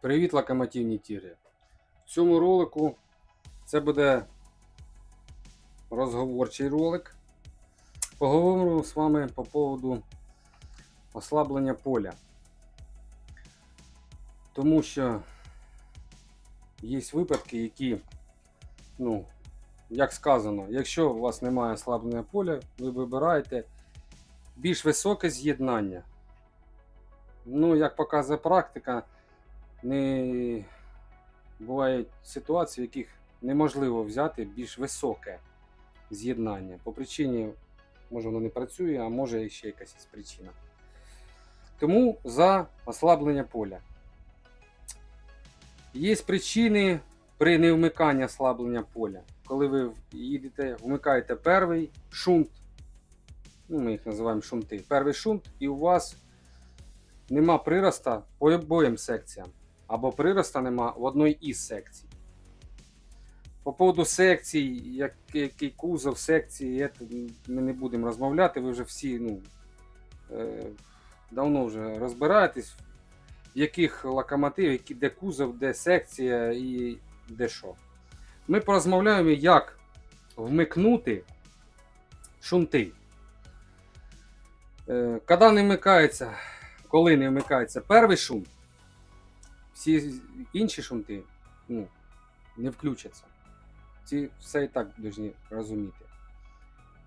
Привіт, локомотивні тіри. В цьому ролику це буде розговорчий ролик. Поговоримо з вами по поводу ослаблення поля. Тому що є випадки, які, ну, як сказано, якщо у вас немає ослаблення поля, ви вибираєте більш високе з'єднання. Ну, як показує практика, не бувають ситуації, в яких неможливо взяти більш високе з'єднання. По причині, може воно не працює, а може ще якась причина. Тому за ослаблення поля. Є причини при невмиканні ослаблення поля. Коли ви їдете, вмикаєте перший шунт, ну, ми їх називаємо шунти, перший шунт, і у вас нема прироста по обоїм секціям, або прироста нема в одній із секцій. По поводу секцій, як, який кузов секції, ми не будемо розмовляти, ви вже всі ну, е, давно вже розбираєтесь, в яких локомотив, які, де кузов, де секція і де що. Ми порозмовляємо, як вмикнути шунти. Коли не вмикається, коли не вмикається перший шум, всі інші шунти ну, не включаться. Ці все і так повинні розуміти.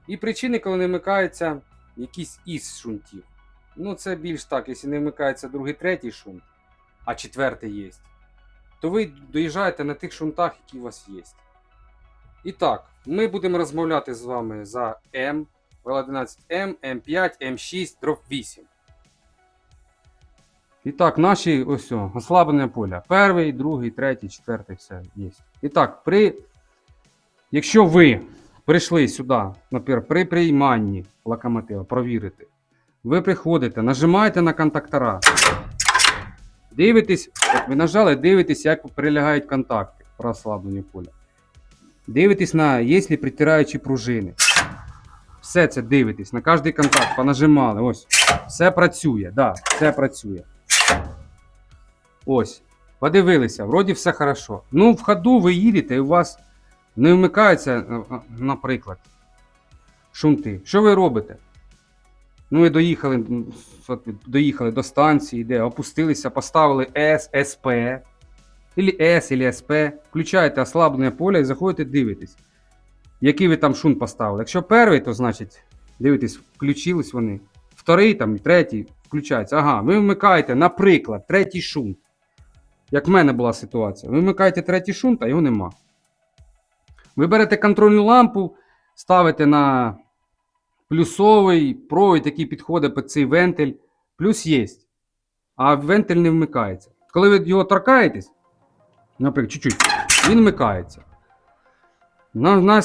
І причини, коли не вмикається якийсь із шунтів. Ну, це більш так, якщо не вмикається другий, третій шунт, а четвертий є, то ви доїжджаєте на тих шунтах, які у вас є. І так, ми будемо розмовляти з вами за М, Л11М, М5, М6, дроб 8. І так, наші ось ослаблення поля. Перший, другий, третій, четвертий, все є. І так, при... якщо ви прийшли сюди, наприклад, при прийманні локомотива, провірити, ви приходите, нажимаєте на контактора, дивитесь, от ви нажали, дивитесь, як прилягають контакти про ослаблення поля. Дивитесь на, є ли притираючі пружини. Все це дивитесь, на кожний контакт понажимали. Ось. Все працює, да, все працює. Ось. Подивилися, вроді все хорошо. Ну, в ходу ви їдете і у вас не вмикаються, е, е, наприклад, шунти. Що ви робите? Ну, ви доїхали, доїхали до станції, де опустилися, поставили S, SP, Ілі S, ілі SP, включаєте ослаблення поля і заходите дивитесь, який ви там шунт поставили. Якщо перший, то значить, дивитесь, включились вони. Вторий, там, третій включається. Ага, ви вмикаєте, наприклад, третій шунт. Як в мене була ситуація. Ви вмикаєте третій шунт, а його нема. Ви берете контрольну лампу, ставите на плюсовий провід, який підходить під цей вентиль. Плюс є. А вентиль не вмикається. Коли ви його торкаєтесь, наприклад, чуть-чуть, він вмикається. На, на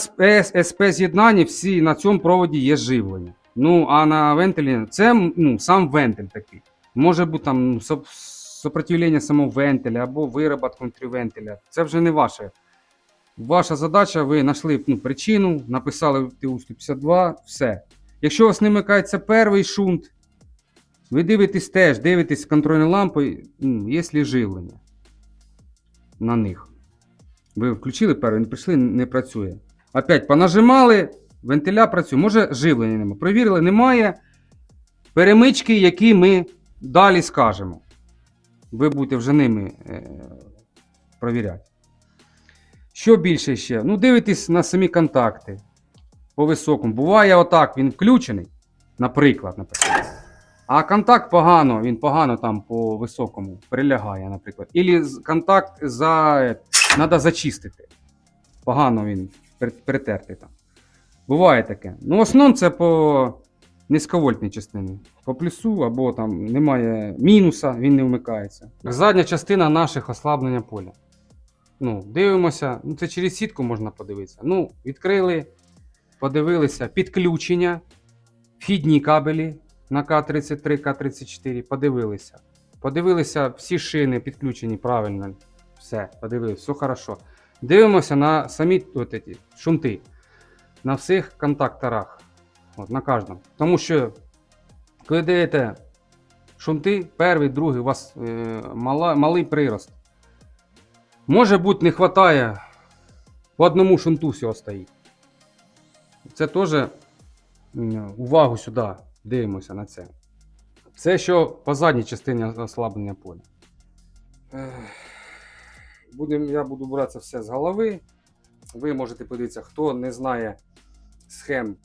СП з'єднанні всі на цьому проводі є живлення. Ну, а на вентилі це ну, сам вентиль такий. Може бути там ну, сопротивлення самого вентиля або вироботка внутрі. Це вже не ваше. Ваша задача, ви знайшли ну, причину, написали ТУ 152, все. Якщо у вас не вмикається перший шунт, ви дивитесь теж, дивитесь контрольною лампою, ну, є живлення на них. Ви включили перший, не прийшли, не працює. Опять понажимали, вентиля працює. Може живлення немає. Провірили, немає. Перемички, які ми далі скажемо. Ви будете вже ними е, провіряти. Що більше ще? Ну, дивитесь на самі контакти. По високому. Буває отак, він включений. Наприклад, наприклад. А контакт погано, він погано там по високому прилягає, наприклад. Ілі контакт за, треба зачистити. Погано він при- притертий там. Буває таке. Ну, в основному це по низьковольтній частині. По плюсу або там немає мінуса, він не вмикається. Задня частина наших ослаблення поля. Ну, дивимося, ну це через сітку можна подивитися. Ну, відкрили, подивилися підключення, вхідні кабелі на К33, К34, подивилися. Подивилися, всі шини підключені правильно. Все, подивилися, все хорошо. Дивимося на самі от эти, шунти. На всіх контакторах. От, на кожному. Тому що, коли даєте шунти, перший, другий, у вас е, мала, малий прирост. Може бути, не вистачає. По одному шунту всього стоїть. Це теж увагу сюди. Дивимося на це. Це що по задній частині ослаблення поля. Будем, я буду брати це все з голови. Ви можете подивитися, хто не знає схем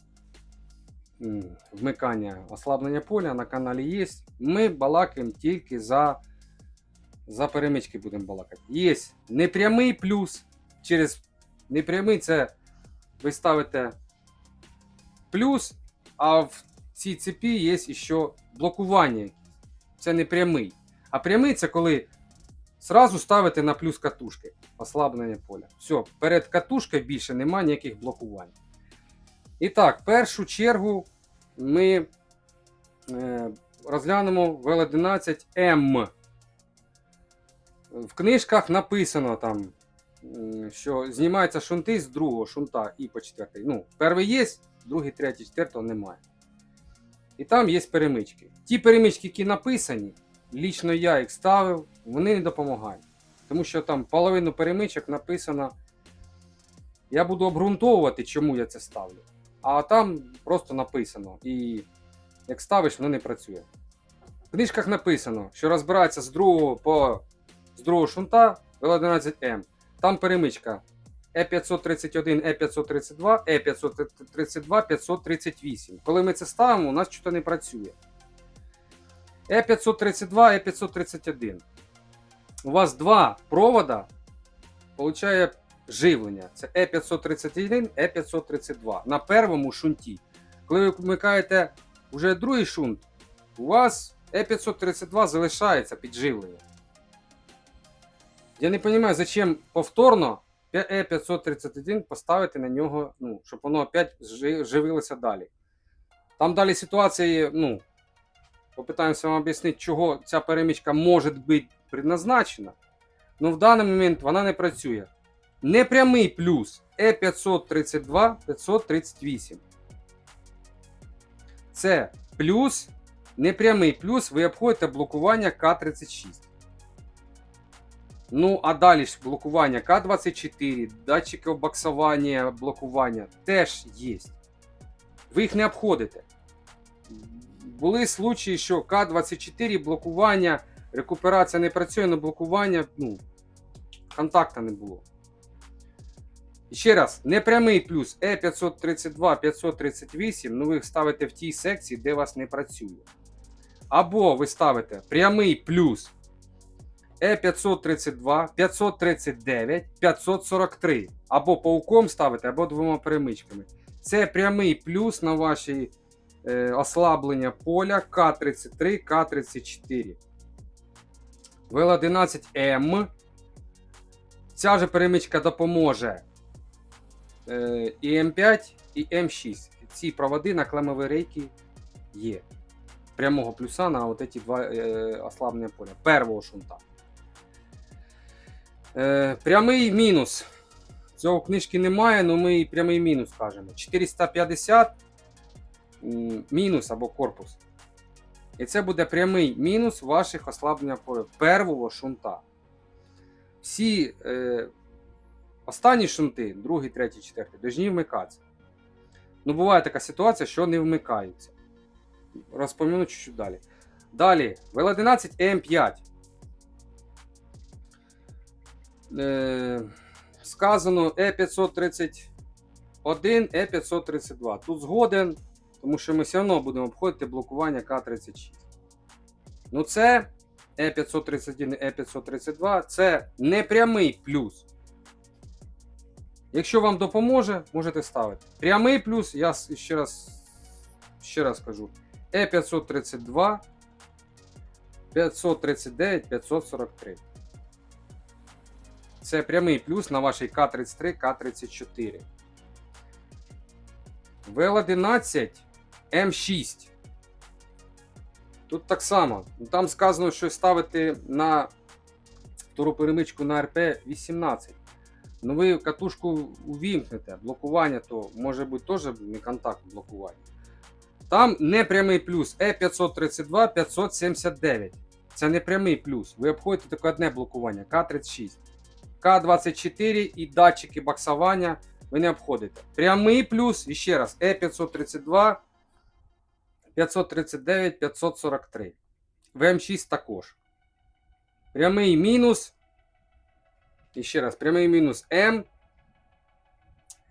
вмикання ослаблення поля на каналі є. Ми балакаємо тільки за, за перемички будемо балакати. Є непрямий плюс. Через непрямий це ви ставите плюс, а в цій цепі є ще блокування. Це не прямий. А прямий це коли Сразу ставите на плюс катушки. Ослаблення поля. Все, перед катушкою більше немає ніяких блокувань. І так, в першу чергу ми е, розглянемо VL11M. В книжках написано там, що знімаються шунти з другого шунта і по четвертий. Ну, перший є, другий, третій, четвертого немає. І там є перемички. Ті перемички, які написані, лічно я їх ставив, вони не допомагають. Тому що там половину перемичок написано. Я буду обґрунтовувати, чому я це ставлю. А там просто написано. І як ставиш, воно не працює. В книжках написано, що розбирається з другого по з другого шунта L11M. Там перемичка Е E531, E532, E532, 538. Коли ми це ставимо, у нас щось не працює. Е E532, E531. У вас два провода получає живлення. Це Е E531, E532 на первому шунті. Коли ви вмикаєте вже другий шунт, у вас Е E532 залишається під живлення. Я не розумію, зачем повторно E531 поставити на нього, ну, щоб воно опять живилося далі. Там далі ситуація є, ну, попитаємося вам об'яснити, чого ця перемічка може бути предназначена. Ну в даний момент вона не працює. Непрямий плюс Е E532 538. Це плюс, непрямий плюс, ви обходите блокування К36. Ну, а далі ж блокування К24, датчики боксування, блокування теж є. Ви їх не обходите. Були случаї, що К24 блокування, рекуперація не працює, але блокування, ну, контакта не було. Ще раз, непрямий плюс Е E532, 538, ну ви їх ставите в тій секції, де вас не працює. Або ви ставите прямий плюс Е E532, 539, 543. Або пауком ставите, або двома перемичками. Це прямий плюс на ваші е, ослаблення поля К33, К34. ВЛ11М. Ця же перемичка допоможе і М5, і М6. Ці проводи на клемові рейки є. Прямого плюса на от ці два е, ослаблення поля. Первого шунта. Е, прямий мінус. Цього книжки немає, але ми і прямий мінус кажемо. 450 мінус або корпус. І це буде прямий мінус ваших ослаблення поля первого шунта. Всі е, останні шунти, другий, третій, четвертий, повинні вмикатися. Ну, буває така ситуація, що не вмикаються. Розпоміну чуть-чуть далі. Далі, ВЛ11 М5. Е, сказано Е531, Е532. Тут згоден, тому що ми все одно будемо обходити блокування К36. Ну, це Е531 Е532 це непрямий плюс. Якщо вам допоможе, можете ставити. Прямий плюс, я ще раз, ще раз кажу. Е532, 539, 543. Це прямий плюс на вашій К33, К34. ВЛ11 М6. Тут так само. Там сказано, що ставити на втору перемичку на РП-18. Ну ви катушку увімкнете, блокування, то може бути теж не контакт блокування. Там непрямий плюс Е532 579. Це не прямий плюс. Ви обходите тільки одне блокування К36. К24 і датчики боксування ви не обходите. Прямий плюс, і ще раз, Е532, 539, 543. ВМ6 також. Прямий мінус. І раз, прямий мінус М,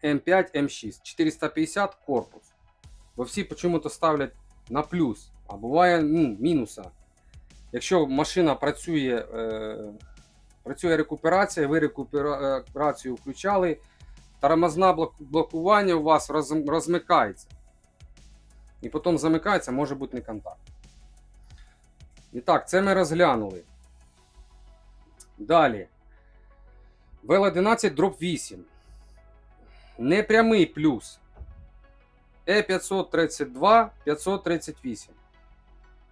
М5, М6. 450 корпус. Бо всі чому-то ставлять на плюс, а буває ну, мінуса. Якщо машина працює, е, працює рекуперація, ви рекуперацію включали, тормозна блокування у вас роз, розмикається. І потім замикається, може бути не контакт. І так, це ми розглянули. Далі. ВЛ11 дроп 8. Непрямий плюс. Е Е532, 538.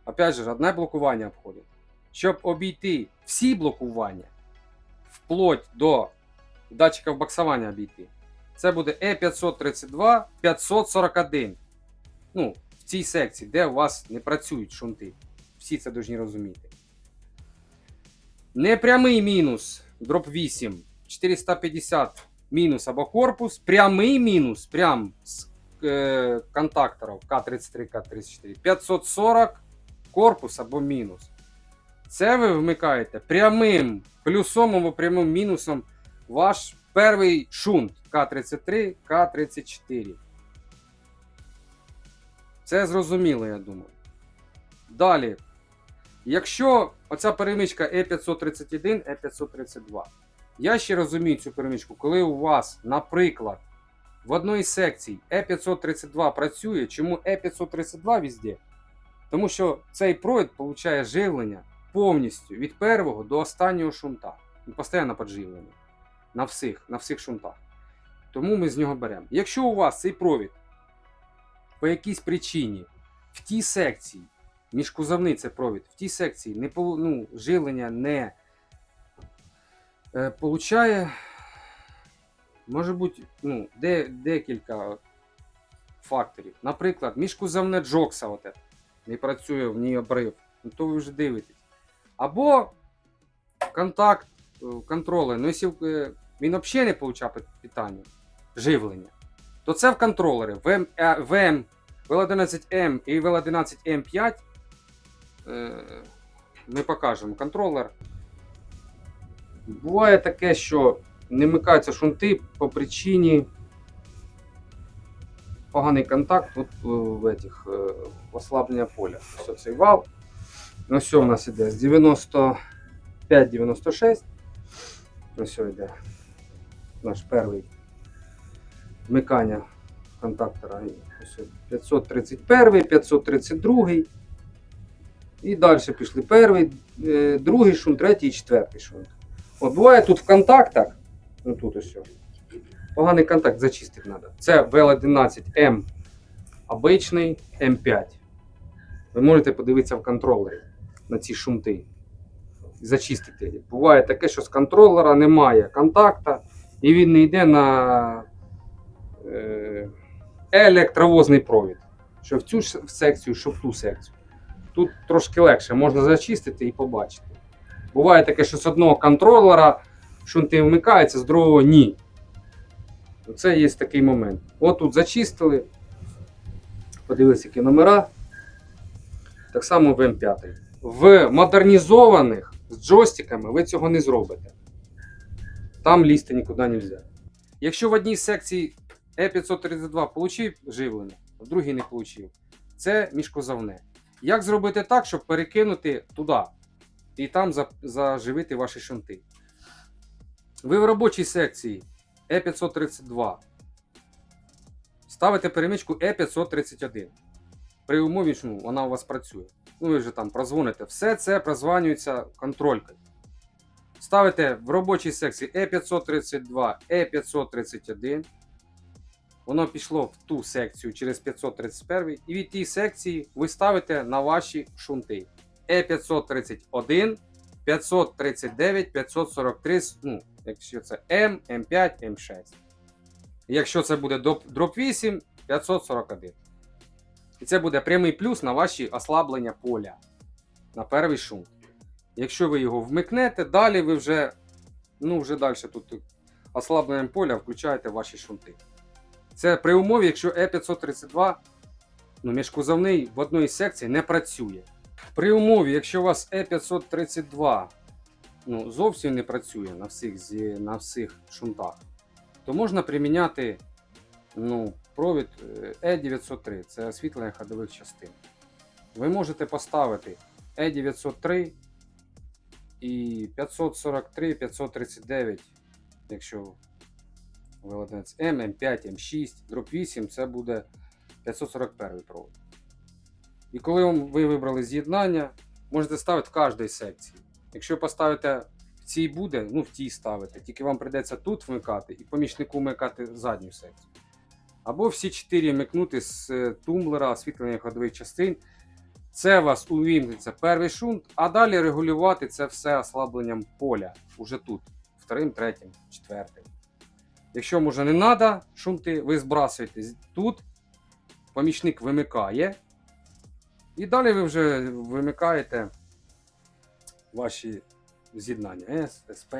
Опять же, одне блокування обходить. Щоб обійти всі блокування, вплоть до датчиків боксування обійти, це буде Е Е532, 541. Ну, в цій секції, де у вас не працюють шунти. Всі це повинні розуміти. Непрямий мінус дроп 8 450 мінус або корпус. Прямий мінус прям з е, контакторів К33, К34 540 корпус або мінус. Це ви вмикаєте прямим плюсом або прямим мінусом ваш перший шунт К33, К34. Це зрозуміло, я думаю. Далі. Якщо оця перемичка Е531, Е532, я ще розумію цю перемичку, коли у вас, наприклад, в одній з секцій Е532 працює, чому Е532 везде? Тому що цей провід получає живлення повністю від першого до останнього шунта. Він постійно підживлення на всіх, на всіх шунтах. Тому ми з нього беремо. Якщо у вас цей провід по якійсь причині в тій секції, міжкузовний це провід, в тій секції не, ну, живлення не получає, може бути ну, де, декілька факторів. Наприклад, міжкузовне джокса оте, не працює в ній обрив, ну, то ви вже дивитесь. Або контакт е, контролер. Ну, якщо е, він взагалі не получав питання, живлення, то це в контролері. VM, е, VM VL11M і VL11M5 е, ми покажемо контролер. Буває таке, що не вмикаються шунти по причині поганий контакт от, е, в этих, е, ослаблення поля. Все цей вал. Ну, все у нас іде з 95-96. Ну, все йде наш перший вмикання контактора. Ось 531, 532. І далі пішли перший, е, другий шунт, третій і четвертий шунт. От буває тут в контактах, ну тут ось. Поганий контакт зачистити треба. Це VL11M обичний M5. Ви можете подивитися в контролері на ці шунти. і Зачистити. Буває таке, що з контролера немає контакта, і він не йде на е, електровозний провід. Що в цю секцію, що в ту секцію. Тут трошки легше, можна зачистити і побачити. Буває таке, що з одного контролера шунти вмикаються, з другого ні. Це є такий момент. От тут зачистили. Подивилися, які номера. Так само в М5. В модернізованих з джойстиками ви цього не зробите. Там лізти нікуди не можна. Якщо в одній секції Е532 получив живлення, а в другій не получив, це міжкозавне. Як зробити так, щоб перекинути туди і там за- заживити ваші шунти? Ви в робочій секції Е532 ставите перемичку Е531. При умові, що ну, вона у вас працює. Ну, ви вже там прозвоните. Все це прозванюється контролькою. Ставите в робочій секції E532, E531. Воно пішло в ту секцію через 531. І від тієї секції ви ставите на ваші шунти. E531, 539, 543. Ну, якщо це М, М5, М6. Якщо це буде дроп 8, 541. І це буде прямий плюс на ваші ослаблення поля на перший шунт. Якщо ви його вмикнете, далі ви вже Ну, вже далі тут ослабленням поля включаєте ваші шунти. Це при умові, якщо Е532, ну, міжкузовний в одній секції не працює. При умові, якщо у вас Е532 ну, зовсім не працює на всіх, на всіх шунтах, то можна приміняти ну, провід е, Е903, це освітлення ходових частин. Ви можете поставити Е903 і 543, 539, якщо виладнець М, М5, М6, дроп 8 це буде 541 провод. І коли ви вибрали з'єднання, можете ставити в кожній секції. Якщо поставите в цій буде, ну в тій ставите, тільки вам прийдеться тут вмикати і помічнику вмикати задню секцію. Або всі чотири вмикнути з е, тумблера, освітлення ходових частин. Це у вас увімкнеться перший шунт, а далі регулювати це все ослабленням поля уже тут, вторим, третім, четвертим. Якщо може не треба шунти, ви збрасуєте тут, помічник вимикає. І далі ви вже вимикаєте ваші з'єднання С, СП.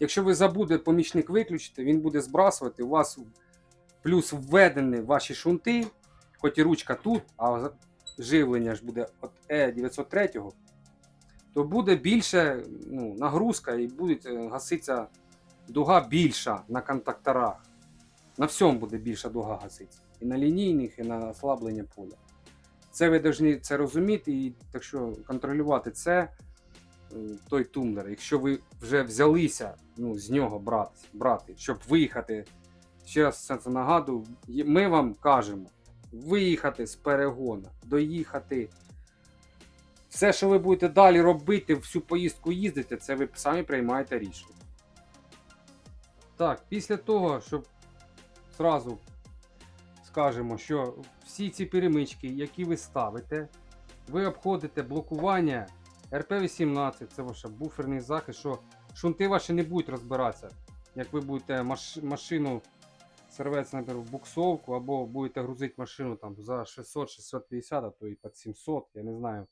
Якщо ви забудете помічник виключити, він буде збрасувати. У вас плюс введені ваші шунти, хоч і ручка тут, а живлення ж буде від Е903, то буде більше ну, нагрузка і буде е, гаситися дуга більша на контакторах. На всьому буде більша дуга гаситися. І на лінійних, і на ослаблення поля. Це ви повинні це розуміти, і так що контролювати це, е, той тумблер. Якщо ви вже взялися ну, з нього брати, брати, щоб виїхати, ще раз це нагадую, ми вам кажемо, виїхати з перегона, доїхати. Все, що ви будете далі робити, всю поїздку їздити, це ви самі приймаєте рішення. Так, після того, щоб зразу скажемо, що всі ці перемички, які ви ставите, ви обходите блокування РП-18, це ваш буферний захист, що шунти ваші не будуть розбиратися. Як ви будете маш- машину сервець, наприклад, в буксовку, або будете грузити машину там за 600-650, а то і під 700, я не знаю,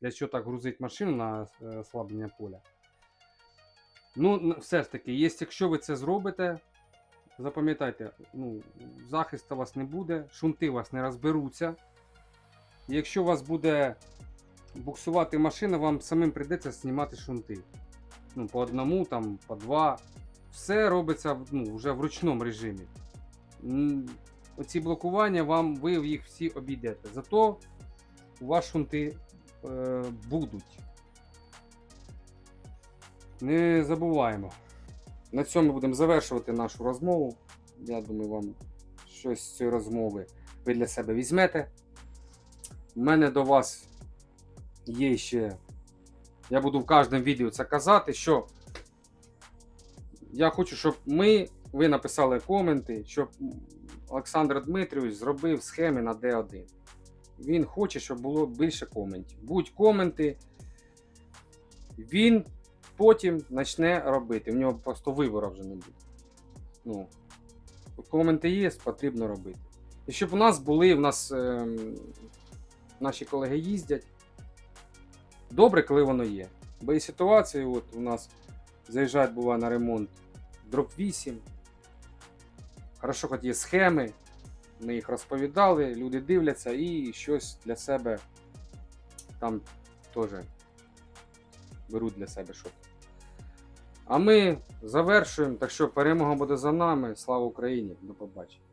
для чого так грузити машину на е, ослаблення поля. Ну, все ж таки, якщо ви це зробите, запам'ятайте, ну, захисту вас не буде, шунти вас не розберуться. Якщо у вас буде буксувати машина, вам самим прийдеться знімати шунти. Ну, по одному, там, по два. Все робиться ну, вже в ручному режимі. Оці блокування вам ви їх всі обійдете. Зато у вас шунти е, будуть. Не забуваємо. На цьому будемо завершувати нашу розмову. Я думаю, вам щось з цієї розмови ви для себе візьмете. У мене до вас є ще. Я буду в кожному відео це казати, що я хочу, щоб ми, ви написали коменти, щоб Олександр Дмитрович зробив схеми на D1. Він хоче, щоб було більше коментів. Будь коменти, він потім почне робити. В нього просто вибору вже не буде. Ну, коменти є, потрібно робити. І щоб у нас були, у нас ем, наші колеги їздять. Добре, коли воно є. Бо є ситуації, от у нас заїжджають буває на ремонт дроп 8. Хорошо, хоч є схеми, ми їх розповідали, люди дивляться і щось для себе там теж беруть для себе щось. А ми завершуємо. Так що перемога буде за нами. Слава Україні! До побачення.